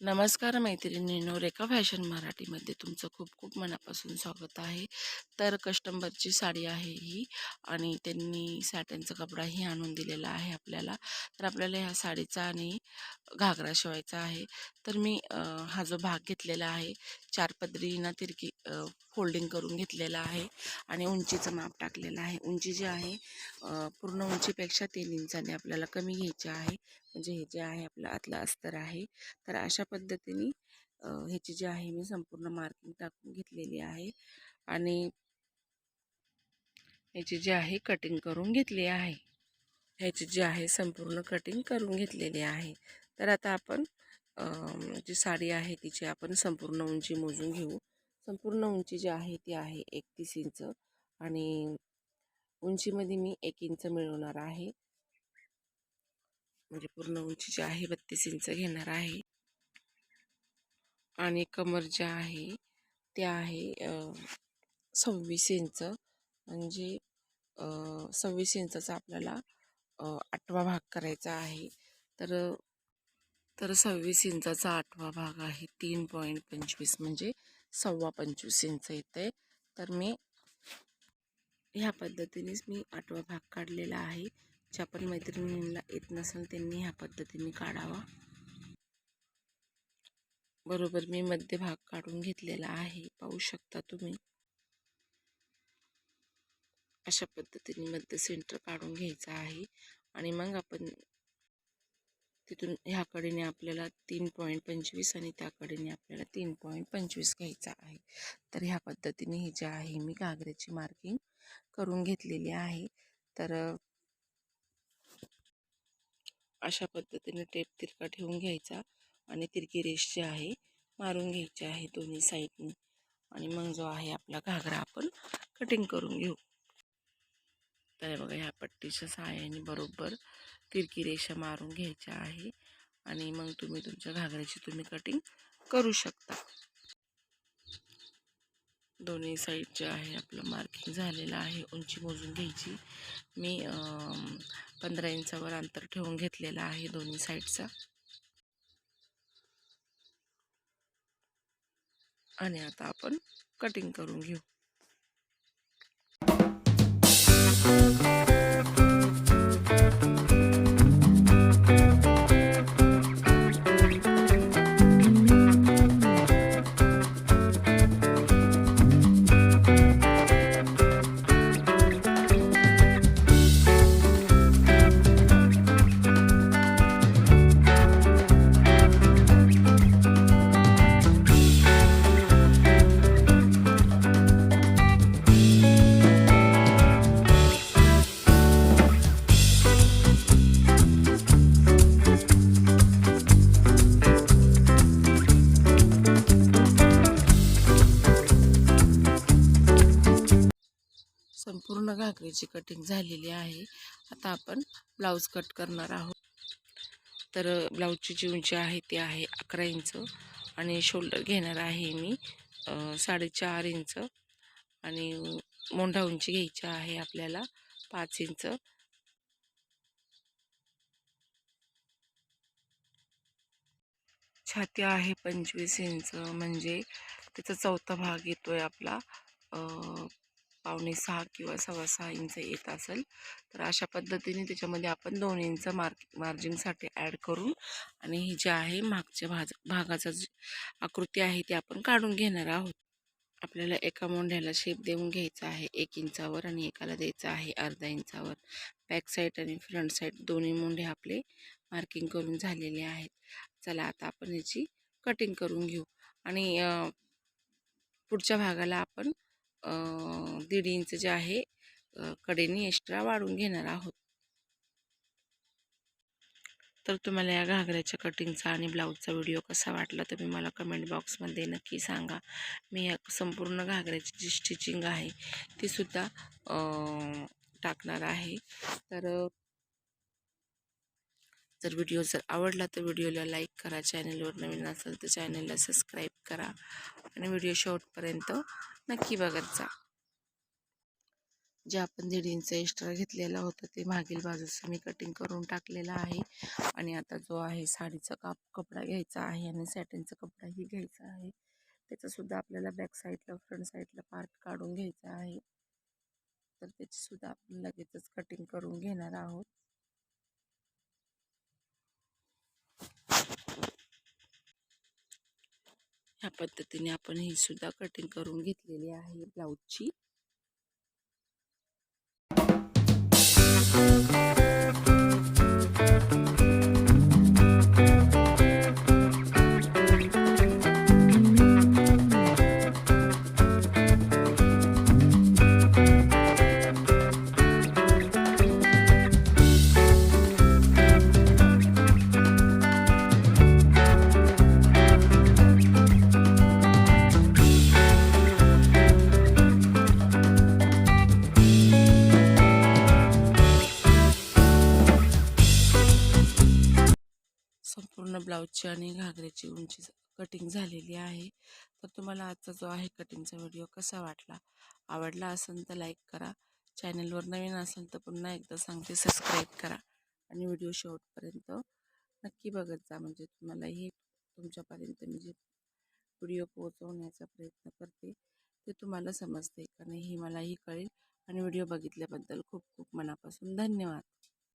नमस्कार मैत्रिणींनो रेखा फॅशन मराठीमध्ये तुमचं खूप खूप मनापासून स्वागत आहे. तर कस्टमरची साडी आहे ही आणि त्यांनी सॅटनचा कपडाही आणून दिलेला आहे आपल्याला. तर आपल्याला ह्या साडीचा आणि घागरा शिवायचा आहे. तर मी हा जो भाग घेतलेला आहे चार पदरीना तिरकी फोल्डिंग करून घेतलेला आहे आणि उंचीचं माप टाकलेलं आहे. उंची जी आहे पूर्ण उंचीपेक्षा तीन इंचाने आपल्याला कमी घ्यायची आहे. म्हणजे हे जे आहे आपलं आतलं अस्तर आहे. तर अशा पद्धतीने ह्याची जी आहे मी संपूर्ण मार्किंग टाकून घेतलेली आहे. आणि ह्याची जी आहे कटिंग करून घेतली आहे. ह्याची जी आहे संपूर्ण कटिंग करून घेतलेली आहे. तर आता आपण जी साडी आहे तिची आपण संपूर्ण उंची मोजून घेऊ. संपूर्ण उंची जी आहे ती आहे एकतीस इंच. आणि उंचीमध्ये मी एक इंच मिळवणार आहे. म्हणजे पूर्ण उंची जी आहे बत्तीस इंच घेणार आहे. आणि कमर जे आहे ते आहे सव्वीस इंच. म्हणजे सव्वीस इंचाचा आपल्याला आठवा भाग करायचा आहे. तर तर सव्वीस इंचाचा आठवा भाग आहे तीन पॉईंट पंचवीस. म्हणजे सव्वा पंचवीस इंच येते. तर मी ह्या पद्धतीनेच मी आठवा भाग काढलेला आहे. ज्या पण मैत्रिणींना येत नसेल त्यांनी ह्या पद्धतीने काढावा. बरोबर मी मध्यभाग काढून घेतलेला आहे. पाहू शकता तुम्ही. अशा पद्धतीने मध्य सेंटर काढून घ्यायचं आहे. आणि मग आपण तिथून ह्या कडेने आपल्याला तीन पॉईंट पंचवीस आणि त्या कडेने आपल्याला तीन पॉईंट पंचवीस घ्यायचा आहे. तर ह्या पद्धतीने ही जे आहे मी घागऱ्याची मार्किंग करून घेतलेली आहे. तर अशा पद्धतीने टेप तिरका ठेवून घ्यायचा आणि तिरकी रेष जी आहे मारून घ्यायची आहे दोन्ही साईडनी. आणि मग जो आहे आपला घागरा आपण कटिंग करून घेऊ. तर बघा ह्या पट्टीच्या सहाय्याने बरोबर तिरकी रेषा मारून घ्यायच्या आहे. आणि मग तुम्ही तुमच्या घागऱ्याची तुम्ही कटिंग करू शकता. दोन्ही साईड जे आहे आपलं मार्किंग झालेलं आहे उंची मोजून घ्यायची. मी पंधरा इंचावर अंतर ठेवून घेतलेलं आहे दोन्ही साईडचा आणि आता आपण कटिंग करून घेऊ. भाकरीची कटिंग झालेली आहे. आता आपण ब्लाऊज कट करणार आहोत. तर ब्लाऊजची जी उंची आहे ती आहे अकरा इंच आणि शोल्डर घेणार आहे मी साडेचार इंच आणि मोंढा उंची घ्यायची आहे आपल्याला पाच इंच. छाती आहे पंचवीस इंच म्हणजे त्याचा चौथा भाग येतोय आपला पावणे सहा किंवा सव्वा सहा इंच येत असेल तर अशा पद्धतीने त्याच्यामध्ये आपण दोन इंच मार्क मार्जिनसाठी ॲड करून आणि ही जे आहे मागच्या भाज भागाचा जी आकृती आहे ती आपण काढून घेणार आहोत. आपल्याला एका मोंढ्याला शेप देऊन घ्यायचा आहे एक इंचावर आणि एकाला द्यायचा आहे अर्धा इंचावर. बॅक साईड आणि फ्रंट साईड दोन्ही मोंढे आपले मार्किंग करून झालेले आहेत. चला आता आपण याची कटिंग करून घेऊ. आणि पुढच्या भागाला आपण दीड इंच जे आहे कडेने एक्स्ट्रा वाढून घेणार आहोत. तर तुम्हाला या घागऱ्याच्या कटिंगचा आणि ब्लाऊजचा व्हिडिओ कसा वाटला तुम्ही मला कमेंट बॉक्समध्ये नक्की सांगा. मी या संपूर्ण घागऱ्याची जी स्टिचिंग आहे तीसुद्धा टाकणार आहे. तर जर व्हिडिओ जर आवडला तर व्हिडिओला लाईक करा चॅनलवर नवीन असेल तर चॅनलला सबस्क्राईब करा आणि व्हिडिओ शेवटपर्यंत नक्की बघत जा. जे आपण दीड एक्स्ट्रा घेतलेलं होतं ते मागील बाजूचं मी कटिंग करून टाकलेलं आहे आणि आता जो आहे साडीचा काप कपडा घ्यायचा आहे आणि सॅटिनचा कपडाही घ्यायचा आहे. त्याचासुद्धा आपल्याला बॅक साईडला फ्रंट साईडला पार्ट काढून घ्यायचा आहे. तर त्याचीसुद्धा आपण लगेचच कटिंग करून घेणार आहोत. ह्या पद्धतीने आपण ही सुद्धा कटिंग करून घेतलेली आहे ब्लाऊजची. ब्लाऊजची आणि घागऱ्याची उंची कटिंग झालेली आहे. तर तुम्हाला आजचा जो आहे कटिंगचा व्हिडिओ कसा वाटला? आवडला असेल तर लाईक करा. चॅनलवर नवीन असेल तर पुन्हा एकदा सांगते सबस्क्राईब करा. आणि व्हिडिओ शेवटपर्यंत नक्की बघत जा. म्हणजे तुम्हाला हे तुमच्यापर्यंत मी जे व्हिडिओ पोहोचवण्याचा प्रयत्न करते ते तुम्हाला समजते का नाही हे मलाही कळेल. आणि व्हिडिओ बघितल्याबद्दल खूप खूप मनापासून धन्यवाद.